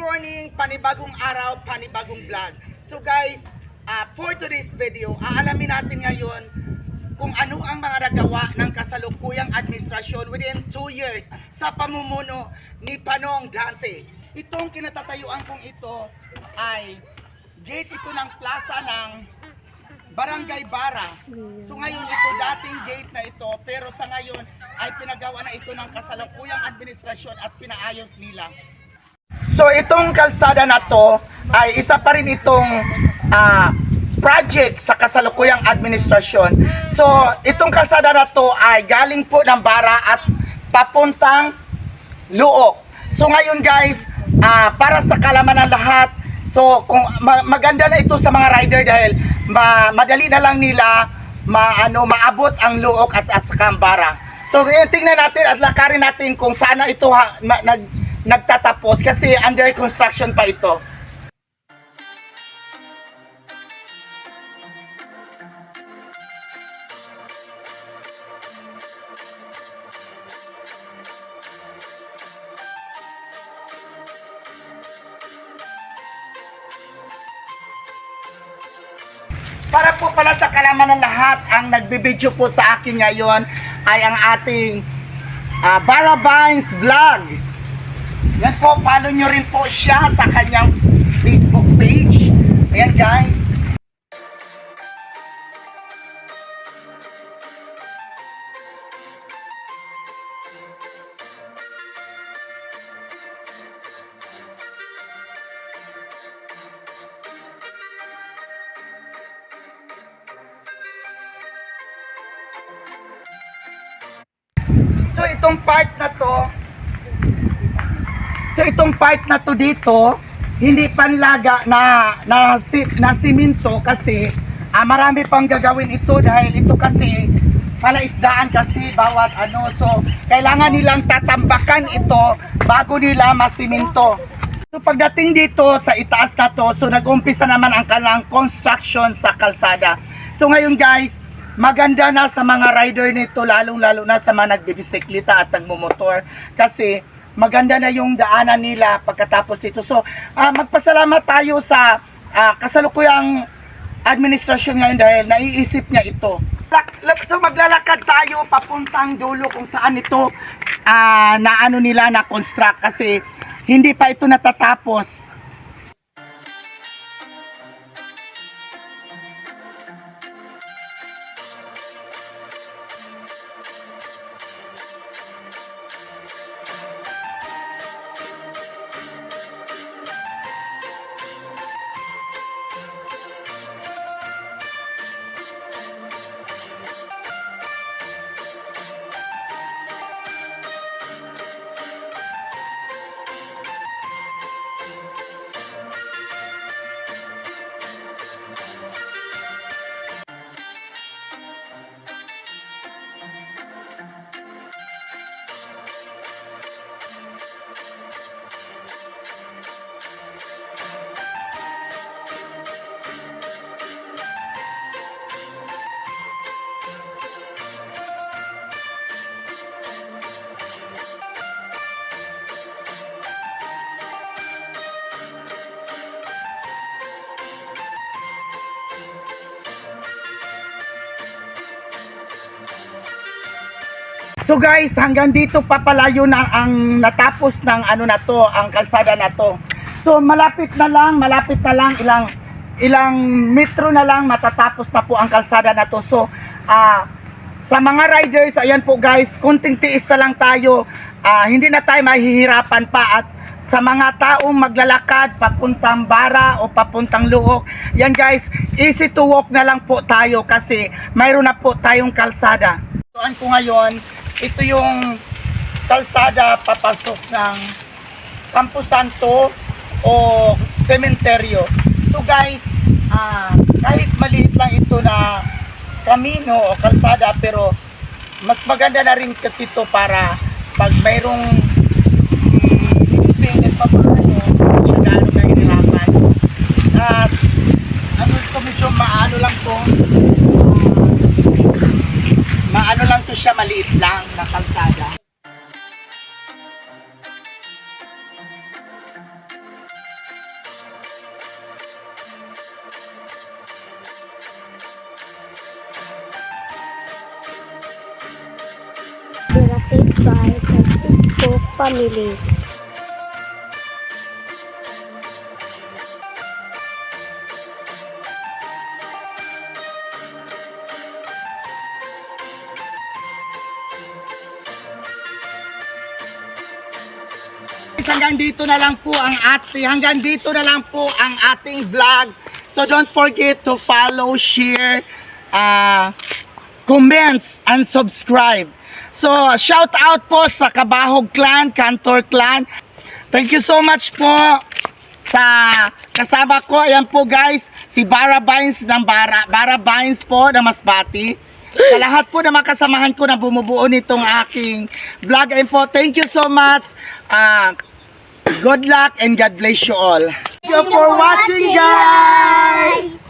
morning, panibagong araw, panibagong vlog. So guys, ah, for today's video, aalamin natin ngayon kung ano ang mga nagawa ng kasalukuyang administrasyon within 2 years sa pamumuno ni Panong Dante. Itong kinatatayuan kong ito ay gate ito ng plaza ng Barangay Bara. So ngayon ito dating gate na ito pero sa ngayon ay pinagawa na ito ng kasalukuyang administrasyon at pinaayos nila. So itong kalsada na to ay isa pa rin itong ah, project sa kasalukuyang administrasyon. So itong kalsada na to ay galing po ng Bara at papuntang Luok. So ngayon guys, ah, para sa kalaman ng lahat, so kung ma- maganda na ito sa mga rider dahil ma- madali na lang nila maano maabot ang Luok at at saka ang Bara. So ngayon tingnan natin at lakarin natin kung saan na ito ha, ma- nag nagtatapos kasi under construction pa ito. Para po pala sa kalaman ng lahat, ang nagbibideo po sa akin ngayon ay ang ating ah, Barabines Vlog. Yan po, follow nyo rin po siya sa kanyang Facebook page. Ayan guys. So itong part na to, So itong part na to dito, hindi panlaga na na, si, na simento kasi ah, marami pang gagawin ito dahil ito kasi palaisdaan kasi bawat ano. So kailangan nilang tatambakan ito bago nila masiminto. So pagdating dito sa itaas na to, so nag-umpisa naman ang kalang construction sa kalsada. So ngayon guys, maganda na sa mga rider nito lalong-lalo na sa mga nagbibisikleta at nagmumotor kasi maganda na yung daanan nila pagkatapos dito. So, ah, magpasalamat tayo sa ah, kasalukuyang administrasyon ngayon dahil naiisip niya ito. So, maglalakad tayo papuntang dulo kung saan ito ah, na ano nila na construct kasi hindi pa ito natatapos. So guys, hanggang dito papalayo na ang natapos ng ano na to, ang kalsada na to. So malapit na lang, malapit na lang ilang ilang metro na lang matatapos na po ang kalsada na to. So ah sa mga riders, ayan po guys, kunting tiis na lang tayo. Ah, hindi na tayo mahihirapan pa at sa mga taong maglalakad papuntang Bara o papuntang Luok. Yan guys, easy to walk na lang po tayo kasi mayroon na po tayong kalsada. Tuan ko ngayon, ito yung kalsada papasok ng Campo Santo o sementeryo. So guys, ah, kahit maliit lang ito na kamino o kalsada pero mas maganda na rin kasi ito para pag mayroong by Francisco Family. Hanggang dito na lang po ang ating hanggang dito na lang po ang ating vlog. So don't forget to follow, share, uh, comments and subscribe. So shout out po sa Kabahog Clan, Cantor Clan. Thank you so much po sa kasama ko. Ayan po guys, si Bara Vines ng Bara, Bara Vines po na Masbati. Sa lahat po na makasamahan ko na bumubuo nitong aking vlog. Ayun po, thank you so much. Ah, good luck and God bless you all. Thank you for watching guys!